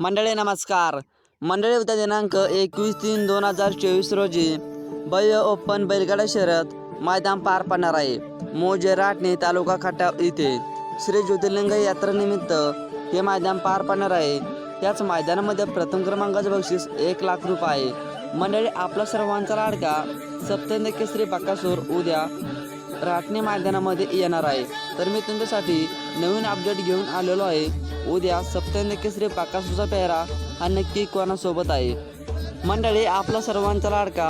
मंडळी नमस्कार. मंडळी उद्या दिनांक एकवीस तीन दोन हजार चोवीस रोजी बय ओपन बैलगाडा शहरात मैदान पार पडणार आहे. मोजे राटणे तालुका खटाव इथे श्री ज्योतिर्लिंग यात्रेनिमित्त हे मैदान पार पडणार आहे. याच मैदानामध्ये प्रथम क्रमांकाचं बक्षीस एक लाख रुपये आहे. मंडळी आपला सर्वांचा लाडका सप्तंद केसरी बकासूर उद्या राटणे मैदानामध्ये येणार आहे. तर मी तुमच्यासाठी नवीन अपडेट घेऊन आलेलो आहे. उद्या सप्तंद केसरी बाकासूचा पेहरा हा नक्की कोणासोबत आहे? मंडळी आपला सर्वांचा लाडका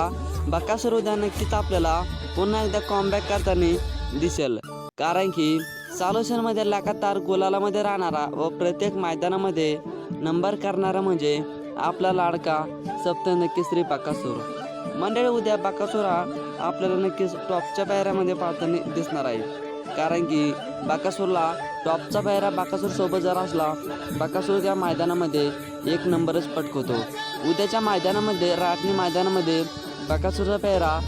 बकासूर उद्या नक्कीच आपल्याला पुन्हा एकदा कॉमबॅक करताना दिसेल. कारण की सालोशनमध्ये लगातार गोलालामध्ये राहणारा व प्रत्येक मैदानामध्ये नंबर करणारा म्हणजे आपला लाडका सप्तंद केसरी बाकासूर मंडळी उद्या बाकासुरा आपल्याला नक्कीच टॉपच्या पायऱ्यामध्ये पाहताना दिसणार आहे. कारण की बाकासूरला टॉपचा पायरा बाकासूर सोबत जर असला बाकासूर त्या मैदानामध्ये एक नंबरच पटकवतो. उद्याच्या मैदानामध्ये राटणी मैदानामध्ये बाकासूरचा पायरा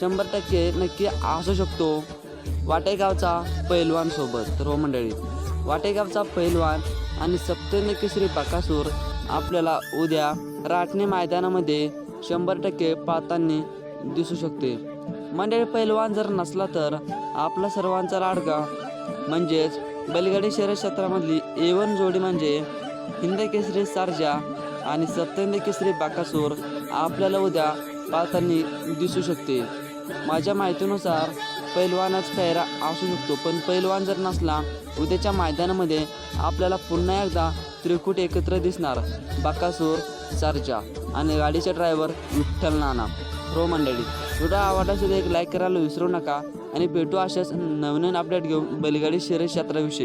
शंभर टक्के नक्की असू शकतो. वाटेगावचा पैलवान सोबत तर हो मंडळी वाटेगावचा पैलवान आणि सप्तन्य केसरी बाकासूर आपल्याला उद्या राटणी मैदानामध्ये शंभर टक्के पाहताना दिसू शकते. मंडळी पैलवान जर नसला तर आपला सर्वांचा लाडका म्हणजेच बैलगाडी शहर क्षेत्रामधली एवन जोडी म्हणजे हिंद केसरी सारजा आणि सप्तंद केसरी बाकासूर आपल्याला उद्या पाहताना दिसू शकते. माझ्या माहितीनुसार पैलवानच फेरा असू शकतो पण पैलवान जर नसला उद्याच्या मैदानामध्ये आपल्याला पुन्हा एकदा त्रिकूट एकत्र दिसणार बाकासूर सारजा आणि गाडीचे ड्रायव्हर विठ्ठल नाना. हो मंडळी. व्हिडिओ आवडला सुद्धा एक लाईक करायला विसरू नका. आणि भेटू अशाच नवीन अपडेट घेऊन बैलगाडी शर्यत क्षेत्राविषयी